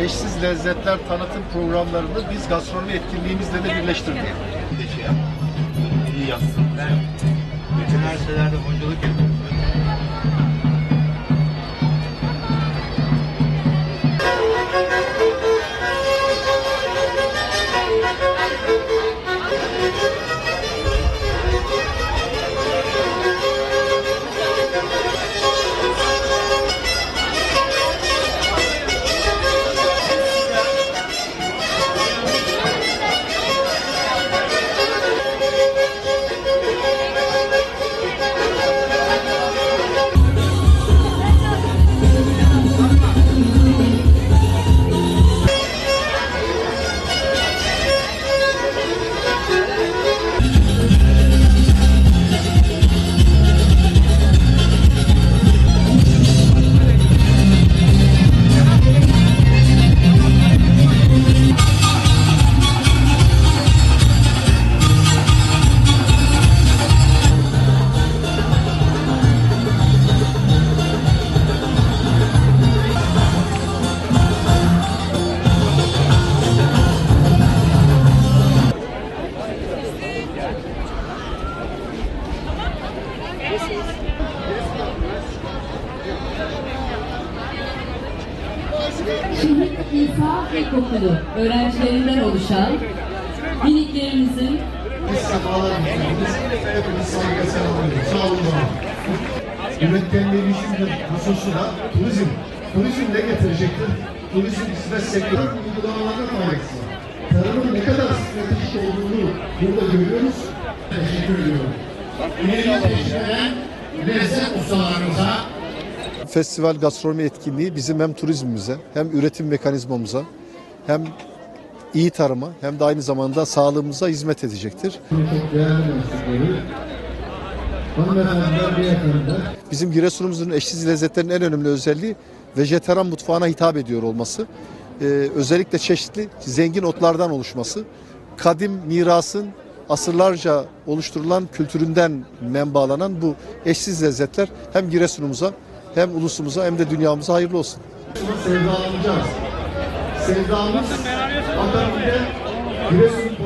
eşsiz lezzetler tanıtım programlarını biz gastronomi etkinliğimizle de birleştirdik. Bir de şey yap. İyi yazsın. Ben bütün üniversitelerde hocalık yapıyorum. Şehit İsa İlkokulu öğrencilerinden oluşan miniklerimizin Biz sefalar hususu da turizm. Turizm ne getirecektir? Turizm hizmet sektörü uygulamalarda faydası var. Tarımın ne kadar stratejik olduğunu burada görüyoruz. Teşekkür ediyorum. İleri teşviren lezzet ustalarımıza Festival gastronomi etkinliği bizim hem turizmimize hem üretim mekanizmamıza hem iyi tarıma hem de aynı zamanda sağlığımıza hizmet edecektir. Bizim Giresun'umuzun eşsiz lezzetlerin en önemli özelliği vejetaryen mutfağına hitap ediyor olması. Ee, özellikle çeşitli zengin otlardan oluşması. Kadim mirasın asırlarca oluşturulan kültüründen menbalanan bu eşsiz lezzetler hem Giresun'umuza hem ulusumuza hem de dünyamıza hayırlı olsun. sevdalanacağız. Sevdamız akabinde Giresun